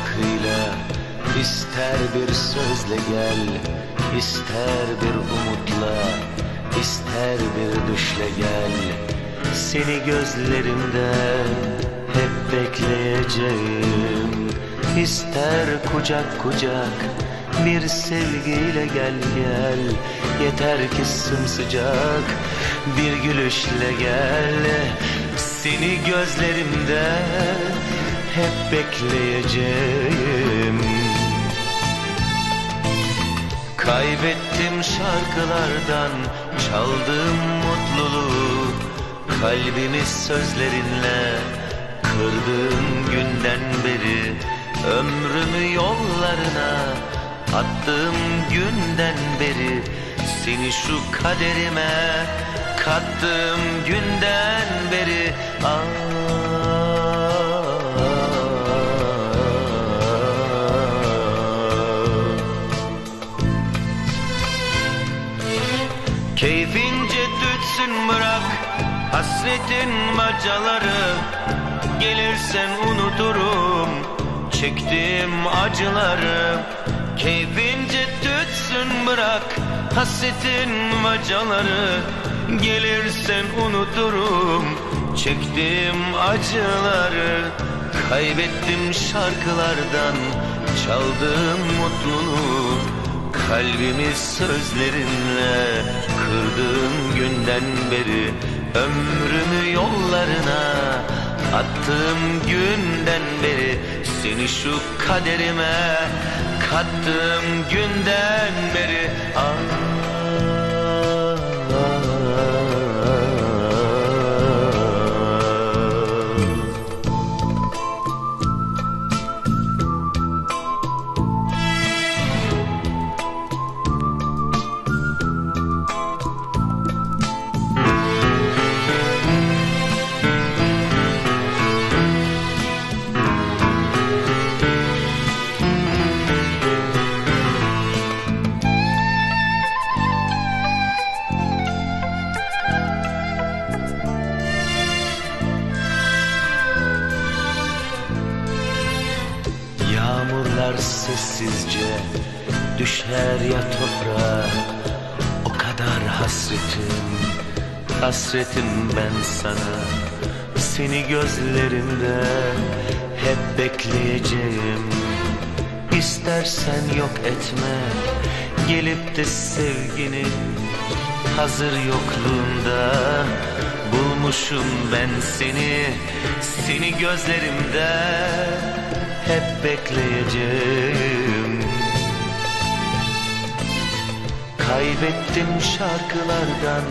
şarkıyla ister bir sözle gel ister bir umutla ister bir düşle gel. Seni gözlerimde hep bekleyeceğim. İster kucak kucak bir sevgiyle gel gel. Yeter ki sımsıcak bir gülüşle gel. Seni gözlerimde hep bekleyeceğim Kaybettim şarkılardan çaldığım mutluluğu Kalbimi sözlerinle kırdığım günden beri Ömrümü yollarına attığım günden beri Seni şu kaderime kattığım günden beri ah. Bırak hasretin bacaları. Gelirsen unuturum çektiğim acıları. Keyfince tütsün bırak hasretin bacaları. Gelirsen unuturum çektiğim acıları. Kaybettim şarkılardan çaldığım mutluluğu Kalbimi sözlerinle kırdığım günden beri Ömrümü yollarına attığım günden beri Seni şu kaderime kattığım günden beri ah. Sessizce düşer ya toprağa. O kadar hasretim, hasretim ben sana. Seni gözlerimde hep bekleyeceğim. İstersen yok etme gelip de sevgini Hazır yokluğunda bulmuşum ben seni. Seni gözlerimde hep bekleyeceğim Kaybettim şarkılardan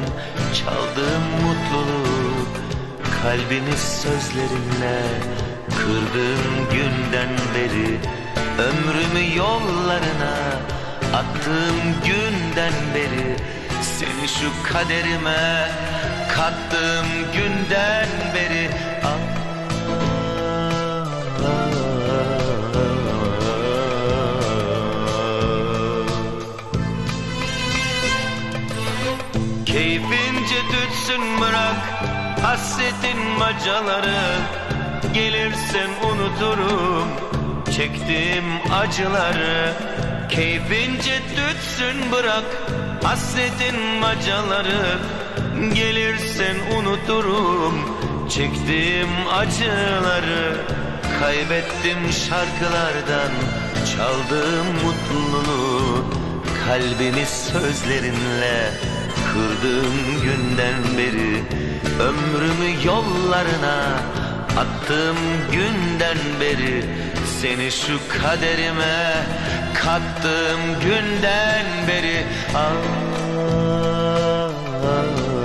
çaldığım mutluluğu Kalbimi sözlerinle kırdığım günden beri Ömrümü yollarına attığım günden beri Seni şu kaderime kattığım günden beri tütsün bırak hasretin bacaları. Gelirsen unuturum çektiğim acıları. Keyfince tütsün bırak hasretin bacaları. Gelirsen unuturum çektiğim acıları. Kaybettim şarkılardan çaldığım mutluluğu. Kalbimi sözlerinle kırdığım günden beri Ömrümü yollarına attığım günden beri Seni şu kaderime kattığım günden beri ah, ah, ah.